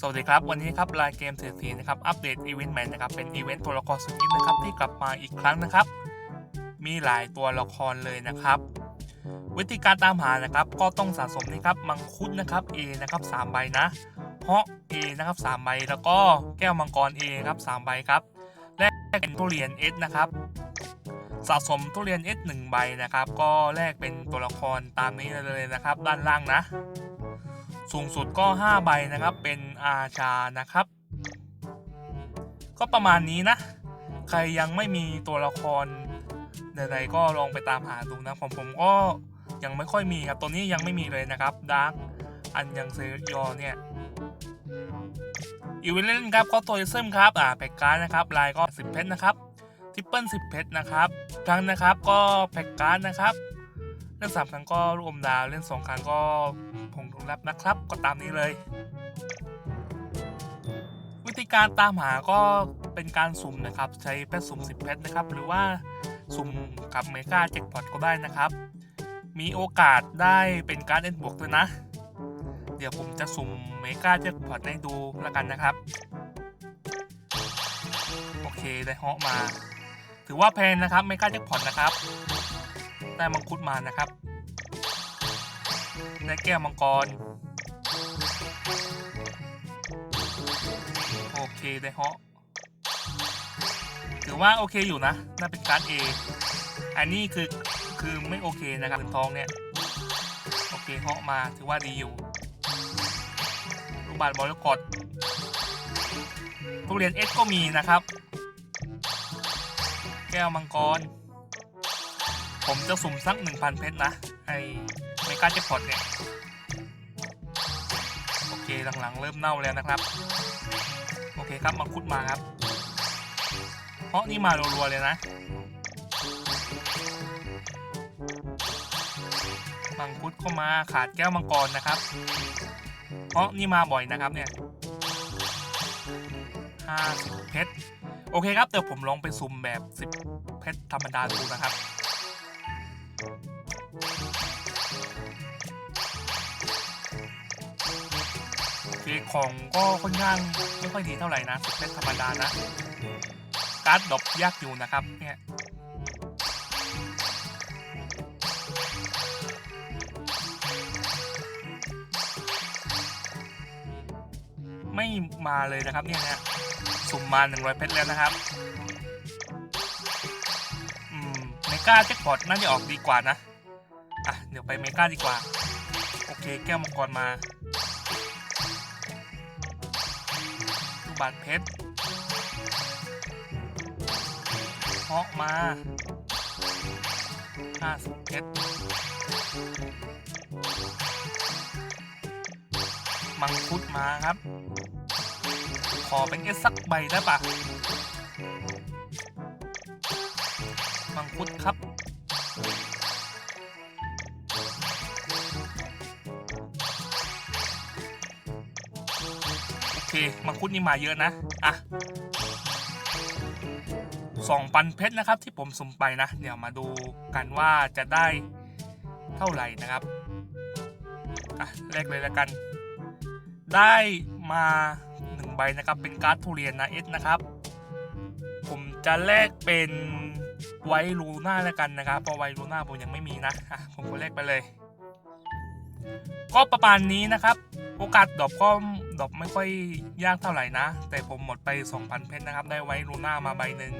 สวัสดีครับ วันนี้ครับรายเกมเศรษฐีนะครับ อัปเดตอีเวนต์ใหม่นะครับ เป็นอีเวนต์ตัวละครสุดฮิตนะครับ ที่กลับมาอีกครั้งนะครับ มีหลายตัวละครเลยนะครับ วิธีการตามหานะครับ ก็ต้องสะสมนี่ครับ มังคุดนะครับ A นะครับ3ใบนะเฮอก A นะครับ3ใบ แล้วก็แก้วมังกร A ครับ3ใบครับ แลกเป็นทุเรียน S นะครับ สะสมทุเรียน S 1ใบนะครับ ก็แลกเป็นตัวละครตามนี้เลยนะครับ ด้านล่างนะ สูงสุดก็ 5 ใบนะครับ เป็นอาชานะครับ ก็ประมาณนี้นะ ใครยังไม่มีตัวละครใดๆก็ลองไปตามหาดูนะผมผมก็ยังไม่ค่อยมีครับตัวนี้ยังไม่มีเลยนะครับดาร์กอันยังเซยอเนี่ยอีเวนต์ครับก็ตัวเซมครับอ่าแพ็กการ์ดนะครับลายก็10เพชรนะครับ ทิปเปิล10เพชรนะครับครั้งนะครับก็แพ็กการ์ดนะครับเล่นสามครั้งก็รวมดาวเล่นสองครั้งก็ผงถุงรับนะครับ ก็ตามนี้เลย วิธีการตามหาก็เป็นการสุ่มนะครับ ใช้เพชรสุ่ม10เพชรนะครับ หรือว่าสุ่มกับเมกาแจ็คพอตก็ได้นะครับ มีโอกาสได้เป็นการเล่นบวกด้วยนะ เดี๋ยวผมจะสุ่มเมกาแจ็คพอตให้ดูแล้วกันนะครับ โอเคได้เหาะมา ถือว่าแพงนะครับเมกาแจ็คพอตนะครับ ได้มังคุดมานะครับ ได้แก้วมังกร โอเคได้เหาะถือว่าโอเคอยู่นะ น่าเป็นการ์ด A อันนี้คือคือไม่โอเคนะครับเป็นทองเนี่ย โอเคเหาะมาถือว่าดีอยู่รูปบาทบอลกดทุเรียน S ก็มีนะครับ แก้วมังกร ผมจะสุ่มสักหนึ่งพันเพชรนะไอ้เมกาเจ็พอตเนี่ย โอเคหลังๆ เริ่มเน่าแล้วนะครับ โอเคครับมังคุดมาครับ เพราะนี่มารัวๆเลยนะมังคุดก็มาขาดแก้วมังกรนะครับ เพราะนี่มาบ่อยนะครับเนี่ยห้าสิบเพชร โอเคครับ เดี๋ยวผมลองไปซุ่มแบบ 10 เพชรธรรมดาดูนะครับ โอเคของก็ค่อนข้างไม่ค่อยดีเท่าไหร่นะ10เพชรธรรมดานะ การ์ดดอกยากอยู่นะครับเนี่ย ไม่มาเลยนะครับเนี่ยนะสุ่มมา 100 เพชรแล้วนะครับอืมเมกาแจ็คพอตน่าจะออกดีกว่านะอะเดี๋ยวไปเมกาดีกว่า โอเคแก้วมังกรมาลูกบาทเพชรเหาะมา50เพชรมังคุดมาครับ อเป็นเอสสักใบได้ปะมังคุดครับ โอเค มังคุดนี่มาเยอะนะ อะสองปันเพชรนะครับที่ผมสุ่มไปนะ เดี๋ยวมาดูกันว่าจะได้เท่าไหร่นะครับ อะแรกเลยแล้วกัน ได้มา หนึ่งใบนะครับ เป็นการ์ดทุเรียนนะเอสนะครับ ผมจะแลกเป็นไวลูน่าแล้วกันนะครับ เพราะไวลูน่าผมยังไม่มีนะผมก็แลกไปเลย ก็ประมาณนี้นะครับ โอกาสดรอปก็ดรอปไม่ค่อยยากเท่าไหร่นะ แต่ผมหมดไป 2,000 เพชรนะครับ ได้ไวลูน่ามาใบหนึ่ง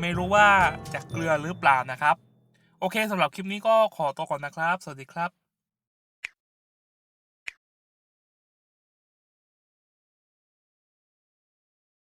ไม่รู้ว่าจะเกลือหรือเปล่านะครับ โอเคสำหรับคลิปนี้ก็ขอตัวก่อนนะครับ สวัสดีครับ